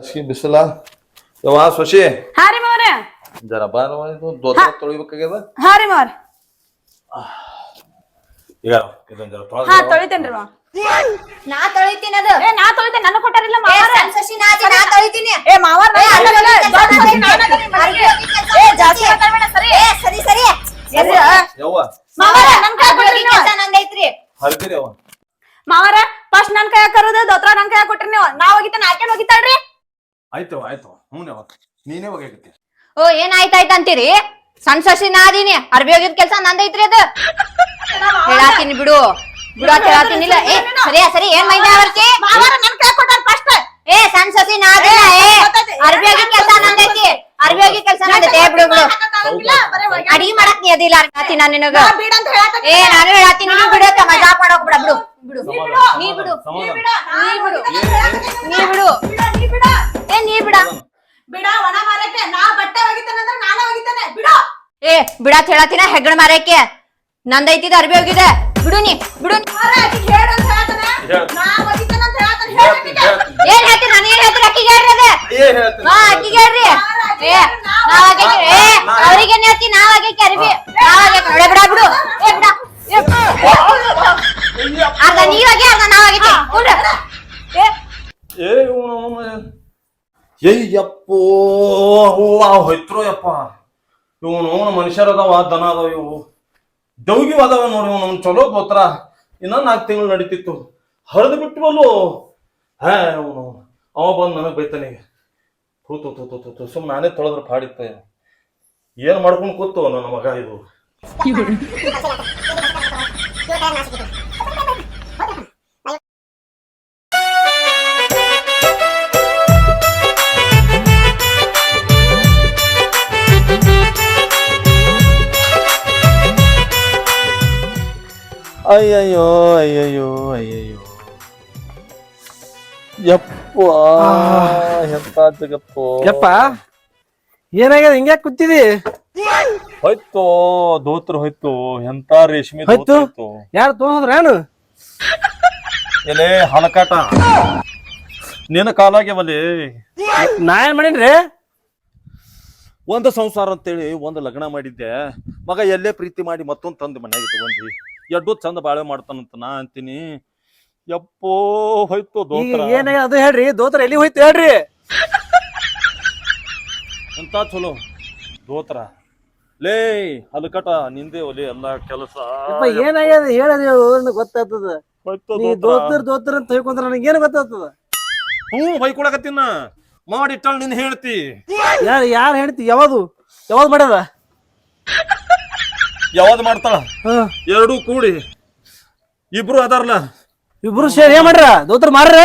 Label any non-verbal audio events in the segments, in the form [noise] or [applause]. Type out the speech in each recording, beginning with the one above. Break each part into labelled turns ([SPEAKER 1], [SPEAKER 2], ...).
[SPEAKER 1] ಹಸಿ ಬಿಸಿಲ ಯವ್ವ ಶಶಿ
[SPEAKER 2] ಹಾ ರೀ ಮಾವ್ರ
[SPEAKER 1] ಜರ ಬಾರವ ಇದು ದೋತ್ರ ತೊಳಿಬೇಕಾಗ್ಯದ
[SPEAKER 2] ಹಾ ರೀ ಮಾವ್ರ
[SPEAKER 1] ಈಗ ಇದೊಂದ್ ಜರ ತೊಳ್ದ್
[SPEAKER 2] ಹಾ. ತೊಳಿತೇನ್ರಿ ಮಾವ
[SPEAKER 3] ನಾ ತೊಳಿತೀನಿ ಅದು
[SPEAKER 2] ಏ ನಾ ತೊಳಿತೇನೆ ನನ್ನ ಕೊಟ್ಟಾರಿಲ್ಲ
[SPEAKER 3] ಸಣ್ಣ ಸಸಿ ನಾ ನಾ ತೊಳಿತೀನಿ
[SPEAKER 2] ಏ ಮಾವಾರ
[SPEAKER 3] ಏ,
[SPEAKER 2] ಜಾಸ್ತಿ ಮಾತಾಡಬೇಡ ಸರಿ
[SPEAKER 3] ಏ, ಸರಿ ಸರಿ.
[SPEAKER 1] ಯವ್ವ
[SPEAKER 2] ಮಾವಾರ ನನ್ ಕೈ ನೀವು
[SPEAKER 3] ಕೆಲ್ಸ ನಂದೈತ್ರಿ
[SPEAKER 1] ಹರಿದಿರಿ ಅವ
[SPEAKER 2] ಮಾವರ ಫಸ್ಟ್ ನನ್ ಕೈ ಕರೋದು ದೋತ್ರ ನನ್ ಕೈ ಕೊಟ್ರಿ ನೀವು ನಾ ಹೋಗಿತ್ತೇನೆ ಆಕೆ ಹೋಗಿತ್ತಾಳ್ರಿ
[SPEAKER 1] ಆಯ್ತವ ಆಯ್ತವ ಹ್ಞೂ ನೀನೇ ಹೋಗ್ಯಾಕತ್ತಿ
[SPEAKER 3] ಓ ಏನ್ ಆಯ್ತಾಯ್ತ ಅಂತೀರಿ? ಸಣ್ಣ ಸಸಿ ನಾ ಅದೀನಿ ಅರ್ಬಿ ಹೋಗಿದ್ ಕೆಲ್ಸ ನಂದೈತ್ರಿ ಅದು. ಹೇಳಾತೀನಿ ಬಿಡು. ಬಿಡು ಅಂತ ಹೇಳಾತೀನಿಲ್ಲ ಏ ಸರಿ ಸರಿ ಏನ್ ಮೈದ ಅವರ್ತಿ
[SPEAKER 2] ಮಾವಾರ ನನ್ ಕೈ ಕೊಟ್ಟಾರ ಫಸ್ಟ್
[SPEAKER 3] ಏ ಸಣ್ಣ ಸಸಿ ನಾ ಅದಿನ ಏ. ಅರ್ಬಿ ಹೋಗಿದ್ ಕೆಲ್ಸ ನಂದೈತಿ. ಅರ್ಬಿ ಹೋಗಿದ್ ಕೆಲ್ಸ ನಂದೈತಿ. ಏ ಬಿಡು ಬಿಡು. ಅಡಿಗೆ ಮಾಡಕ್ ನೀ ಅದಿಲ್ಲ ಅರ್ಬಿ ನಾನು ನಿನಗ.
[SPEAKER 2] ಬೀಡ್ ಅಂತ ಹೇಳಕತ್ತಿ.
[SPEAKER 3] ಏ ನಾನು ಹೇಳಾತೀನಿ. ನೀ ಬಿಡತ್ತ ಮಜಾ ಮಾಡೋಕ್ ಬಿಡ. ಬಿಡು. ಬಿಡು. ನೀ ಬಿಡು. ನೀ ಬಿಡು. ನೀ ಬಿಡು.
[SPEAKER 2] ಬಿಡ, ನೀ ಬಿಡ.
[SPEAKER 3] ಏ ನೀ ಬಿಡ.
[SPEAKER 2] ಬಿಡ ಒಣ ಮಾರಕ್ಕೆ ನಾ ಬಟ್ಟೆ ಒಗಿತೇನೆ ಅಂದ್ರೆ ನಾನೇ ಒಗಿತೇನೆ. ಬಿಡು.
[SPEAKER 3] ಏ ಬಿಡ ಹೇಳತ್ತಿನ ಹೆಗ್ಗಣ ಮಾರಕ್ಕೆ ನಂದೈತಿದ ಅರ್ಬಿ ಹೋಗಿದೆ. ಬಿಡು ನೀ ಬಿಡು
[SPEAKER 2] ಹೇಳತಾನೆ.
[SPEAKER 1] ಹೇಳ್ತೀನಿ.
[SPEAKER 2] ಹೇಳತಾನೆ.
[SPEAKER 1] ಹೇಳ್ತೀನಿ. ಹೇಳ್ತೀನಿ.
[SPEAKER 3] ಏನ್ ಹೇಳ್ತೀನಿ ನಾನು ಏನ್ ಹೇಳ್ತೀನಿ? ಅಕ್ಕಿಗೆ ಹೇಳ್ರಿ ಅದ.
[SPEAKER 1] ಏ ಹೇಳ್ತೀನಿ.
[SPEAKER 3] ಹಾ ಅಕ್ಕಿಗೆ ಹೇಳ್ರಿ. ಏ ನಾವ್ ಆಗೈತಿ ಏ ಅವ್ರಿಗೆ ಹೇಳ್ತಿ? ನಾವ್ ಆಗೈತಿ ಅರ್ಬಿ. ನಾವ್ ಆಗೈತಿ ನೋಡೆ ಬಿಡ ಬಿಡು. ಏ ಬಿಡ. ಏ, ಅರ್ಧ ನೀವಾಗೆ ಅರ್ಧ ನಾವ್ ಆಗೈತಿ. ಏ.
[SPEAKER 1] ಏ ಹೂವ ಹೊಯ್ತ್ರು ಯಪ್ಪ. ಇವನು ಮನುಷ್ಯರ ಅದಾವ ದನ ಅದಾವ ಇವು. ದೌಗಿ ಅದಾವ ನೋಡಿ ಇವನು ಚಲೋ ಗೋತ್ರ. ಇನ್ನ ನಾಲ್ಕು ತಿಂಗಳು ನಡೀತಿತ್ತು. ಹರಿದು ಬಿಟ್ಟು ಬಲ್ಲು. ಹೇ ಅವನು ಅವ ಬಂದು ನನಗೆ ಬೈತಾನೆ ಈಗ. ತೂತು ತೂತು ಸುಮ್ಮನೆ ನಾನೇ ತೊಳೆದ್ರೆ ಪಾಡಿತ್ತ ಏನು ಮಾಡ್ಕೊಂಡು ಕೂತು ನನ್ನ ಮಗ ಇದು. [laughs] ಅಯ್ಯಯ್ಯೋ ಅಯ್ಯಯ್ಯೋ ಅಯ್ಯಯ್ಯೋ. ಯಪ್ಪ ಎಂತ ಜಗತ್ತು
[SPEAKER 4] ಯಪ್ಪ ಏನಾಗ್ಯದ ಹಿಂಗ್ಯಾಕ್ ಕೂತಿದಿ?
[SPEAKER 1] ಹೋಯ್ತು ದೋತ್ರ ಹೋಯ್ತು ಎಂತ ರೇಷ್ಮೆ
[SPEAKER 4] ಹೋಯ್ತು?
[SPEAKER 1] ದೋತ್ರ ಹೋಯ್ತು?
[SPEAKER 4] ಯಾರು ತೊಗೊಂಡ್ರ ಏನು?
[SPEAKER 1] ಎಲೆ ಹಲಕಾಟ ನಿನ್ನ ಕಾಲಾಗ್ಯವಲ್ಲಿ
[SPEAKER 4] ನಾ ಏನ್ ಮಾಡೀನ್ರಿ?
[SPEAKER 1] ಒಂದು ಸಂಸಾರ ಅಂತೇಳಿ ಒಂದು ಲಗ್ನ ಮಾಡಿದ್ದೆ. ಮಗ ಎಲ್ಲೇ ಪ್ರೀತಿ ಮಾಡಿ ಮತ್ತೊಂದು ತಂದು ಮನ್ಯಾಗ ಇಟ್ಕೊಂಡಿ ಎಡ್ಡು ಚಂದ ಬಾಳೆ ಮಾಡ್ತಾನಂತ ನಾ ಅಂತೀನಿ. ಯಪ್ಪೋ ಹೋಯ್ತು
[SPEAKER 4] ಈಗ ಏನ ಅದು ಹೇಳ್ರಿ ದೋತ್ರ ಎಲ್ಲಿ ಹೋಯ್ತು ಹೇಳ್ರಿ.
[SPEAKER 1] ಎಂತ ಚಲೋ? ದೋತ್ರ ಲೇ ಹಲಕಟ ನಿಂದೆ ಒಲಿ ಎಲ್ಲಾ ಕೆಲಸ.
[SPEAKER 4] ಯಪ್ಪ ಏನಾಗ್ಯದ? ಹೇಳದ ಗೊತ್ತಾಗ್ತದ.
[SPEAKER 1] ಹೋಯ್ತು
[SPEAKER 4] ನೀ
[SPEAKER 1] ದೋತ್ರ
[SPEAKER 4] ದೋತ್ರ ದೋತ್ರ ಅಂತ ಹೇಳ್ಕೊಂಡ್ರ ನನಗೆ ಏನು ಗೊತ್ತಾಗ್ತದ?
[SPEAKER 1] ಹ್ಞೂ ಬೈಕೊಳಕತ್ತಿನ ಮಾಡಿಟ್ಟಲ್ ನಿನ್ನ ಹೇಳ್ತಿ
[SPEAKER 4] ಯಾರು ಯಾರು ಹೇಳ್ತಿ ಯಾವ್ದು? ಯಾವ್ದು ಮಾಡ್ಯದ?
[SPEAKER 1] ಯಾವ್ದು ಮಾಡ್ತಾಳ?
[SPEAKER 4] ಹಾ.
[SPEAKER 1] ಎರಡೂ ಕೂಡಿ. ಇಬ್ರು ಅದಾರಲ್ಲ
[SPEAKER 4] ಇಬ್ರು ಸೇರಿ ಏನ್ ಮಾಡ್ರ? ದೋತ್ರ ಮಾರ್ರ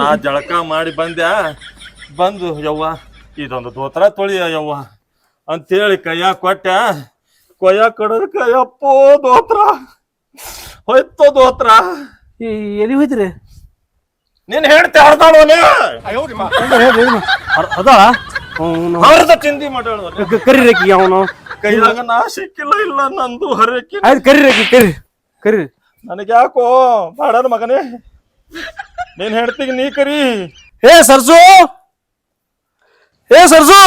[SPEAKER 1] ನಾ ಜಳಕ ಮಾಡಿ ಬಂದ್ಯಾ? ಬಂದು ಯವ್ವ ಇದೊಂದು ದೋತ್ರ ತೊಳಿಯ ಯವ್ವ. ಅಂತೇಳಿ ಕೈಯ ಕೊಟ್ಟ. ಕೊಯ್ಯ ಕಡದಕ್ಕ ಯಪ್ಪೋ ದೋತ್ರ. ಹೋಯ್ತೋ ದೋತ್ರ.
[SPEAKER 4] ಎಲ್ಲಿ ಹೋಯ್ತ್ರಿ?
[SPEAKER 1] ನೀನ್ ಹೇಳ್ತಿ ಹರ್ದಾಳು
[SPEAKER 4] ಅದ
[SPEAKER 1] ಹರ್ದ ಚಿಂದಿ ಮಾಡ್ಯಾಳ
[SPEAKER 4] ಕರಿರಕ್ಕಿ ಅವನು.
[SPEAKER 1] ಕೈಯಾಗ ನಾ ಸಿಕ್ಕಿಲ್ಲ ಇಲ್ಲ ನಂದು ಹರಕಿ
[SPEAKER 4] ಆಯ್ತು ಕರಿರೇಕಿ ಕರಿ ಕರಿ.
[SPEAKER 1] ನನಗೆ ಯಾಕೋ ಬಾಡನ ಮಗನೇ? ನೀನ್ ಹೇಳ್ತೀಗ ನೀ ಕರಿ.
[SPEAKER 4] ಏ ಸರ್ಸು! ಏ ಸರ್ಸು!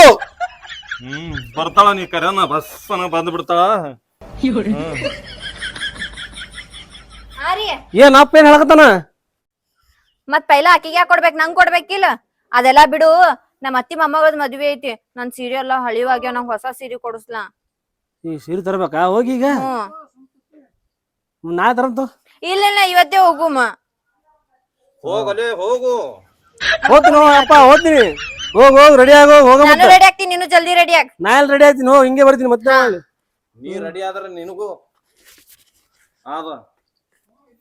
[SPEAKER 1] ಹ್ಮ್ ಬರ್ತಾಳ ನೀ ಕರೆನ ಬಸ್ಸನ ಬಂದ್ ಬಿಡ್ತಾಳ.
[SPEAKER 3] ಆರಿ ರೀ
[SPEAKER 4] ಏನ್ ಅಪ್ಪ ಏನ್ ಹೇಳಕತ್ತಾನ?
[SPEAKER 3] ಮತ್ ಪೈಲ ಅಕ್ಕಿಗೆ ಯಾಕೆ ಕೊಡ್ಬೇಕು ನಂಗ್ ಕೊಡ್ಬೇಕಿಲ್ಲ ಅದೆಲ್ಲ ಬಿಡು ನಮ್ಮ ಅತ್ತಿ ಮೊಮ್ಮಗದ್ ಮದ್ವೆ ಐತಿ. ನನ್ ಸೀರೆ ಎಲ್ಲ ಹಳಿವಾಗ್ಯಾವ ನಂಗ್ ಹೊಸ ಸೀರೆ ಕೊಡಿಸ್ಲಾ.
[SPEAKER 4] ಈ ಸೀರೆ ತರ್ಬೇಕಾ? ಹೋಗಿ ಈಗ.
[SPEAKER 3] ಹ್ಮ್.
[SPEAKER 4] ನಾ ತರಂತು
[SPEAKER 3] ಇಲ್ಲ ಇಲ್ಲ ಇವತ್ತೇ ಹೋಗುಮ.
[SPEAKER 1] ಹೋಗಲೇ ಹೋಗು.
[SPEAKER 4] ಹೋಗ್ತೀನಿ ಅಪ್ಪ ಹೋಗ್ತೀನಿ. ಹೋಗ್ ಹೋಗ್ ರೆಡಿ ಆಗೋ ಹೋಗ
[SPEAKER 3] ನಾನು
[SPEAKER 4] ಮತ್ತೆ.
[SPEAKER 3] ರೆಡಿ ಆಗ್ತೀನಿ ನೀನು ಜಲ್ದಿ ರೆಡಿ ಆಗ್.
[SPEAKER 4] ನಾ ಎಲ್ಲಿ ರೆಡಿ ಆಯ್ತೀನಿ ಹೋಗ್ ಹಿಂಗೆ ಬರ್ತೀನಿ ಮತ್ತೆ.
[SPEAKER 1] ನೀ ರೆಡಿ ಆದ್ರೆ ನಿನಗೂ. ಆದ.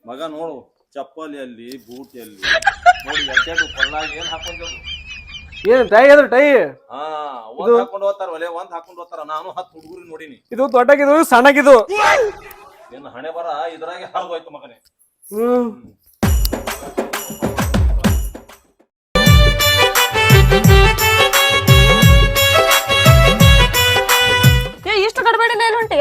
[SPEAKER 1] ಮಗ ನೋಡು ಚಪ್ಪಲಿ ಅಲ್ಲಿ ಬೂಟಿ ಅಲ್ಲಿ ನೋಡಿ ಎಡ್ಡೆಡು ಕೊಳ್ಳಾಗ ಏನ್ ಹಾಕೊಂಡವು
[SPEAKER 4] ಏನ್ ಟೈ ಅದ್ರ ಟೈ
[SPEAKER 1] ಹಾ ಒಂದ್ ಹಾಕೊಂಡ್ ಹೋಗ್ತಾರ ಒಲೆ ಒಂದ್ ಹಾಕೊಂಡ್ ಹೋಗ್ತಾರ. ನಾನು ಹತ್ತು ಹುಡುಗರು ನೋಡಿನಿ.
[SPEAKER 4] ಇದು ದೊಡ್ಡಗಿದು ಸಣ್ಣಗಿದು?
[SPEAKER 1] ನಿನ್ನ ಹಣೆ ಬರ ಇದ್ರಾಗೆ ಹರಿದೋಯ್ತು ಮಗನೇ.
[SPEAKER 4] ಹ್ಮ್.
[SPEAKER 2] ಏ ಇಷ್ಟು ಗಡ್ಬಡಿ ಮೇಲೆ ಹೊಂಟಿ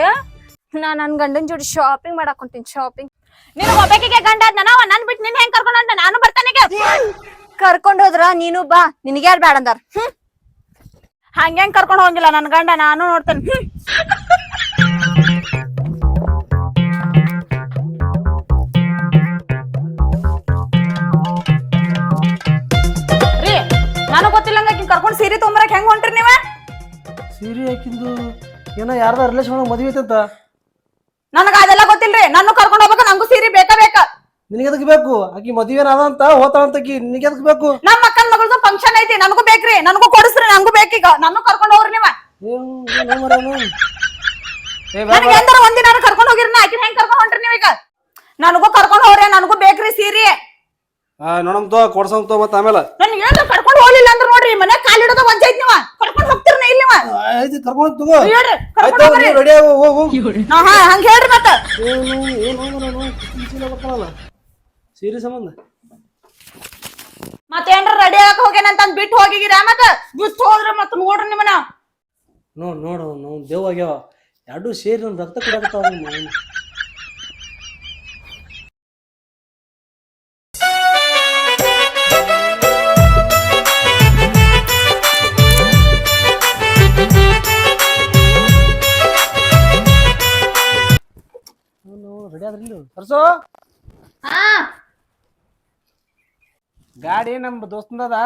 [SPEAKER 3] ನಾ ನನ್ ಗಂಡನ್ ಜೋಡಿ ಶಾಪಿಂಗ್ ಮಾಡಕ್ ಹೊಂತೀನಿ ಶಾಪಿಂಗ್
[SPEAKER 2] ನಿನಗ ಒಬ್ಬಾಕಿಗೆ ಗಂಡ ಅದ್ನ ನಾವ ನನ್ ಬಿಟ್ಟು ನಿನ್ ಹೆಂಗ್ ಕರ್ಕೊಂಡ್ ಹೊಂಟ? ನಾನು ಬರ್ತಾನೆ ಈಗ.
[SPEAKER 3] ಕರ್ಕೊಂಡ್ ಹೋದ್ರ ನೀನು ಬಾ ನಿನಗ್ಯಾರ್ ಯಾರು ಬ್ಯಾಡ ಅಂದಾರ? ಹ್ಮ್?
[SPEAKER 2] ಹಂಗ್ಯಾಂಗ್ ಕರ್ಕೊಂಡ್ ಹೋಗಿಲ್ಲ ನನ್ ಗಂಡ ನಾನು ನೋಡ್ತೇನೆ. ರೀ ನನಗ್ ಗೊತ್ತಿಲ್ಲಂಗ ಆಕಿನ್ ಕರ್ಕೊಂಡ್ ಸೀರೆ ತೊಂಬರಕ್ ಹೆಂಗ್ ಹೊಂಟ್ರಿ ನೀವ?
[SPEAKER 4] ಸೀರೆ ಹಾಕಿಂದು ಏನೋ ಯಾರ್ದ ರಿಲೇಷನ್ ಮದುವೆ ಐತಂತ?
[SPEAKER 2] ನನಗ ಅದೆಲ್ಲ ಗೊತ್ತಿಲ್ರಿ ನಾನು ಕರ್ಕೊಂಡ್ ಹೋಗ್ಬೇಕು? ನಂಗೂ ಸೀರೆ ಬೇಕಾ. ಬೇಕಾ
[SPEAKER 4] ನಿನಗೆ ಅದಕ್ಕೆ ಬೇಕು ಆಕಿ ಮದುವೆ ಅದ ಅಂತ ಹೋತಾಳಂತ ಆಕಿ ನಿನಗೆ ಅದಕ್ಕೆ ಬೇಕು
[SPEAKER 2] ನಮ್ಮ ಅಕ್ಕನ ಮಗಳದು ಫಂಕ್ಷನ್ ಐತಿ ನನಗೂ ಬೇಕ್ರಿ ನನಗೂ ಕೊಡಿಸ್ರಿ ನನಗೂ ಬೇಕೀಗ ನಾನು ಕರ್ಕೊಂಡು ಹೋಗ್ರಿ ನೀವ
[SPEAKER 4] ಏನು ಏನು
[SPEAKER 2] ನನಗೆ ಎಂದಾರ ಒಂದಿನ ಕರ್ಕೊಂಡ್ ಹೋಗಿರಿ ನಾ ಆಕಿನ ಹೆಂಗ್ ಕರ್ಕೊಂಡ್ ಹೊಂಟ್ರಿ ನೀವೀಗ ನನಗೂ ಕರ್ಕೊಂಡ್ ಹೋಗ್ರಿ ನನಗೂ ಬೇಕ್ರಿ ಸೀರೆ
[SPEAKER 4] ನೋಡಮ್ ತೋ ಕೊಡ್ಸಮ್ ತೋ ಮತ್ತೆ ಆಮೇಲೆ
[SPEAKER 2] ನನ್ ಏನ್ ಕರ್ಕೊಂಡು ಹೋಗ್ಲಿಲ್ಲ ಅಂದ್ರ ನೋಡ್ರಿ ಮನೆ ಕಾಲಿಡೋದ ವಂಚೈತ್ ನೀವ ಕರ್ಕೊಂಡ್ ಹೋಗ್ತಿರ ಇಲ್ಲ
[SPEAKER 4] ಆಯ್ತು ಕರ್ಕೊಂಡು ತಗೋ
[SPEAKER 2] ಹೇಳ್ರಿ
[SPEAKER 4] ಆಯ್ತು ರೆಡಿ ಹೋಗು
[SPEAKER 2] ಹಾ ಹಂಗ ಹೇಳ್ರಿ ಮತ್ತ
[SPEAKER 4] ಏನು ಏನು ಬರ್ತಾನಲ್ಲ ಸೀರೆ ಸಂಬಂಧ?
[SPEAKER 2] ಮತ್ತೇನ್ರ ರೆಡಿ ಆಗಕ್ ಹೋಗ್ಯಾನಂತ ಅಂದ್ ಬಿಟ್ಟು ಹೋಗಿಗಿರ ಮತ್ತ? ಬಿಟ್ಟು ಹೋದ್ರ ಮತ್ತ ನೋಡ್ರಿ ನಿಮ್ಮನ
[SPEAKER 4] ನೋಡ್ ನೋಡು ನೋ ದೇವ್ ಆಗ್ಯಾವ. ಎರಡು ಸೇರಿ ನನ್ ರಕ್ತ. ಅವ್ನು ರೆಡಿ ಆದ್ರಿಲ್ಲ ಸರ್ಸೋ ಗಾಡಿ ನಮ್ಮ ದೋಸ್ತಂದದ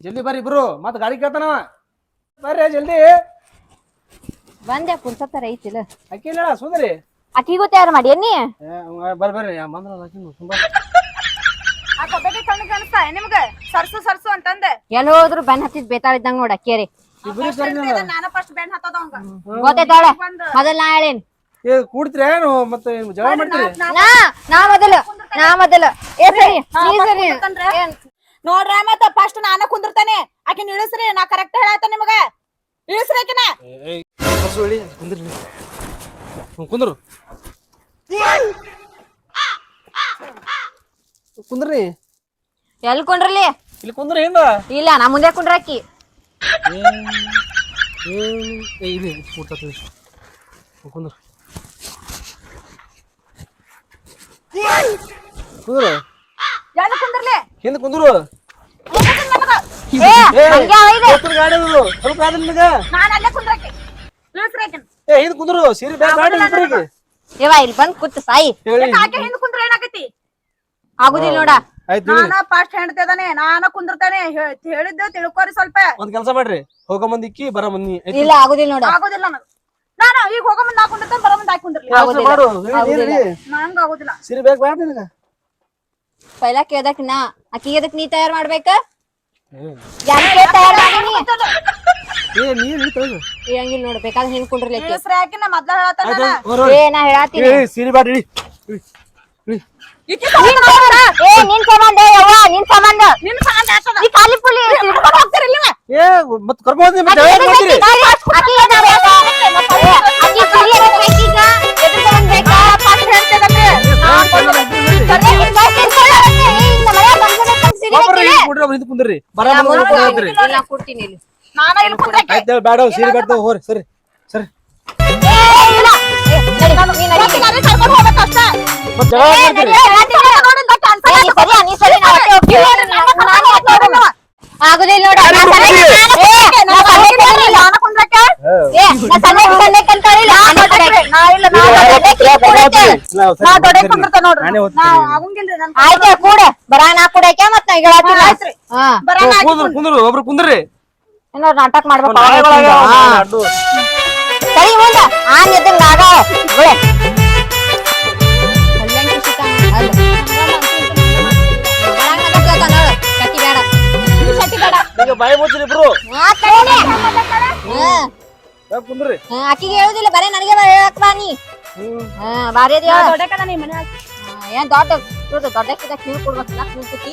[SPEAKER 4] ಜಲ್ದಿ ಬರ್ರಿ ಇಬ್ರು ಮತ್ ಗಾಡಿ ಕೇಳ್ತಾನ ಬರ್ರಿ ಜಲ್ದಿ.
[SPEAKER 3] ಬಂದೆ ಪುರ್ಸತ್ತರ ಐತಿಲ್ಲ
[SPEAKER 4] ಅಕ್ಕಿಲ್ಲ ಸುಂದರಿ
[SPEAKER 3] ಅಕ್ಕಿಗೂ ತಯಾರು ಮಾಡಿ
[SPEAKER 4] ಎನ್ನಿ? ಬರ್ ಬರ್ರಿ ಬಂದ್ರ ತುಂಬಾ
[SPEAKER 2] ಆ ಕೊಬ್ಬರಿ ಕಣ್ಣು ಕಾಣಿಸ್ತಾ ನಿಮ್ಗ? ಸರ್ಸು ಸರ್ಸು ಅಂತಂದೆ.
[SPEAKER 3] ಎಲ್ಲಿ ಹೋದ್ರು ಬೆನ್ ಹತ್ತಿದ್ ಬೇತಾಳ ಇದ್ದಂಗ ನೋಡ ಅಕ್ಕೇರಿ
[SPEAKER 4] ಇಬ್ರು ಕರ್ನ
[SPEAKER 2] ನಾನು ಫಸ್ಟ್ ಬೆನ್ ಹತ್ತದ ಅವಂಗ.
[SPEAKER 3] ಗೊತ್ತೈತಾಳ ಮೊದಲ್ ನಾ ಹೇಳೇನ್
[SPEAKER 4] ಏ ಕೂಡ್ತೀರ ಏನು? ಮತ್ತೆ ಜಗಳ ಮಾಡ್ತೀರಿ?
[SPEAKER 3] ನಾ ನಾ ಮೊದಲು ನಾ ಮೊದಲು. ಏ ಸರಿ ನೀ ಸರಿ. ಏನ್?
[SPEAKER 2] ನೋಡ್ರ ಮತ್ತ ಫಸ್ಟ್ ನಾನ ಕುಂದಿರ್ತಾನೆ. ಆಕಿನ ಇಳಿಸ್ರಿ ನಾ ಕರೆಕ್ಟ್ ಹೇಳಾತ ನಿಮಗ. ಇಳಿಸ್ರಿ ಆಕಿನ.
[SPEAKER 4] ಹೇಳಿ ಕುಂದ್ರಿ. ಕುಂದ್ರು. ಕುಂದ್ರಿ
[SPEAKER 3] ಎಲ್ಲಿ ಕುಂಡ್ರಲಿ
[SPEAKER 4] ಇಲ್ಲಿ ಕುಂದ್ರಿ ಹಿಂದ.
[SPEAKER 3] ಇಲ್ಲ ನಾ ಮುಂದೆ ಕುಂಡ್ರ ಅಕ್ಕಿ
[SPEAKER 4] ಏನು ಏ ಇಲ್ಲಿ ಕೂಡ್ತಾ ಕುಂದ್ರು. ಕುಂದ್ರು.
[SPEAKER 2] ಎಲ್ಲ ಕುಂದಿರ್ಲಿ?
[SPEAKER 4] ಹಿಂದೆ ಕುಂದ್ರು.
[SPEAKER 3] ಏ.
[SPEAKER 4] ದೋಸ್ತರ ಗಾಡಿ ಅದು. ಸ್ವಲ್ಪ ನಿನಗ.
[SPEAKER 2] ನಾನು
[SPEAKER 4] ಏ ಹಿಂದೆ ಕುಂದ್ರು. ಸೀರೆ ಬ್ಯಾಗ್ ಮಾಡಿ ಇಬ್ಬರಿಗೆ
[SPEAKER 3] ಇವ ಇಲ್ಲಿ ಬಂದ್ ಕೂತ್ ಸಾಯಿ.
[SPEAKER 4] ಹೇಳಿ.
[SPEAKER 2] ಹಿಂದ್ ಕುಂದ್ರ ಏನಾಕತಿ
[SPEAKER 3] ಆಗುದಿಲ್ಲ ನೋಡ.
[SPEAKER 4] ಆಯ್ತು
[SPEAKER 2] ನಾನ ಫಸ್ಟ್ ಹೆಣ್ತಿದಾನೆ ನಾನ ಕುಂದಿರ್ತಾನೆ. ಹೇಳಿದ್ದು ತಿಳ್ಕೊರಿ ಸ್ವಲ್ಪ.
[SPEAKER 4] ಒಂದ್ ಕೆಲಸ ಮಾಡ್ರಿ. ಹೋಗೋ ಮಂದಿಕ್ಕಿ ಬರ ಮಂದಿ ಆಯ್ತು?
[SPEAKER 3] ಇಲ್ಲ ಆಗುದಿಲ್ಲ ನೋಡ.
[SPEAKER 2] ಆಗೋದಿಲ್ಲ ನನಗ. ನಾನು ಈಗ ಹೋಗೋ ಮುಂದೆ ನಾ ಕುಂದಿರ್ತಾನೆ ಬರೋ ಮುಂದೆ ಕುಂದಿರ್ಲಿ.
[SPEAKER 4] ಕೆಲಸ ಮಾಡು. ಹೇಳಿ, ಹೇಳಿ.
[SPEAKER 2] ನಂಗ ಆಗೋದಿಲ್ಲ.
[SPEAKER 4] ಸೀರೆ ಬ್ಯಾಗ್ ಬೇಡ ನಿನಗ.
[SPEAKER 3] ಪೈಲಾ ಕೇಳ್ದಕ್ ನಾ ಅಕ್ಕಿಗೆ ಅದಕ್ ನೀ ತಯಾರ್ ಮಾಡ್ಬೇಕ ಯಾಕೆ ತಯಾರ್ ಮಾಡೀನಿ
[SPEAKER 4] ಏ ನೀರ್ ಇರ್ತದ
[SPEAKER 3] ಏ ಹಂಗಿಲ್ಲ ನೋಡ್ ಬೇಕಾದ್ರೆ ಹಿಂದ್ ಕುಂಡ್ರಲಿ ಅಕ್ಕಿ
[SPEAKER 2] ಇಳಿಸ್ರಿ ಆಕಿನ ಮೊದ್ಲ ಹೇಳತ್ತಾನ
[SPEAKER 3] ಏ ನಾ ಹೇಳಾತೀನಿ
[SPEAKER 4] ಏ ಸೀರೆ ಬ್ಯಾಡ ಇಳಿ ಇಳಿ, ಇಳಿ.
[SPEAKER 3] ನಿನ್ ಸಂಬಂಧ. ಏ ನಿನ್ ಸಂಬಂಧ ಯವ್ವ ನಿನ್ ಸಂಬಂಧ
[SPEAKER 2] ನಿನ್ನ ಸಂಬಂಧ ಆಗ್ತದ
[SPEAKER 3] ನೀ ಖಾಲಿ ಪುಲಿ
[SPEAKER 2] ಹಿಡ್ಕೊಂಡ್ ಹೋಗ್ತೀರಿ ಇಲ್ಲಿವ?
[SPEAKER 4] ಏ ಮತ್ ಕರ್ಕೊಂಡ್ ಬಂದಿ ಮತ್ತೆ ಯಾವಾಗ ಮಾಡ್ತೀರಿ
[SPEAKER 3] ಅಕ್ಕಿ ಏನಾರ ಬೇಕಾ? ಏ, ಅಕ್ಕಿ ಸೀರೆ ಎದಕ್ ಬೇಕೀಗ? ಎದಕ್ ತಗೊಂಡ್ ಬೇಕಾ? ಫಸ್ಟ್
[SPEAKER 4] ಕುಂಡ್ರಿ ಒಬ್ರು ಹಿಂದ್ ಕುಂದ್ರಿ. ಬರ ಕೊಡ್ರಿ
[SPEAKER 3] ಇಲ್ಲ, ಕೊಡ್ತೀನಿ ಇಲ್ಲಿ.
[SPEAKER 2] ನಾನ ಇಲ್ಲಿ ಕುಂದ್ರಕ್ಕೆ.
[SPEAKER 4] ಆಯ್ತು ಬೇಡ ಸೀರೆ ಬೇಡ ಹೋರಿ ಸರಿ ಸರಿ.
[SPEAKER 3] ಆಗುದಿಲ್ಲ
[SPEAKER 2] ಇಲ್ಲ. ನಾ ದೊಡ್ಡ
[SPEAKER 4] ಸರಿ.
[SPEAKER 2] ಕುಂದಿರ್ತ ನೋಡ್ರಿ
[SPEAKER 4] ನಾನೇ
[SPEAKER 2] ನಾ
[SPEAKER 4] ಓದ್ತೀನಿ
[SPEAKER 2] ಆಗಂಗಿಲ್ರಿ ನನ್
[SPEAKER 3] ಆಯ್ತು ಕೂಡ. ಬರ ನಾ ಕುಡಕ್ಕೆ ಮತ್ ನಾ ಈಗ ಹೇಳ್ತೀನಿ.
[SPEAKER 2] ಆಯ್ತ್ರಿ. ಬರ
[SPEAKER 4] ಕುಂದ್ರು ಕುಂದ್ರು ಒಬ್ರು ಕುಂದ್ರಿ.
[SPEAKER 3] ಏನೋ ನಾಟಕ ಮಾಡ್ಬೇಕು. ಸರಿ ಮುಂದ ಆನ್ ಎದ್ದಂಗ ಆಗಾವ
[SPEAKER 4] ಬಾಯಿ ಮುಚ್ಚ್ರಿ ಇಬ್ರು. ಕುಂದ್ರಿ.
[SPEAKER 3] ಆಕಿಗೆ ಹೇಳುದಿಲ್ಲ ಬರೇ ನನಗೆ ಹೇಳಕ್ ಬಾ ನೀ. ಹಾ ಬಾರಿ ಅದ ಹೇಳ
[SPEAKER 2] ದೊಡ್ಡ ಕದ ನೀ ಮನೆ
[SPEAKER 3] ಏನ್ ದೊಡ್ಡ ದೊಡ್ಡ ದೊಡ್ಡಕ್ಕಿದ ಕಿವಿ ಕೊಡ್ಬೇಕಲ್ಲ ಕ್ಯೂ ಕುತ್ತಿ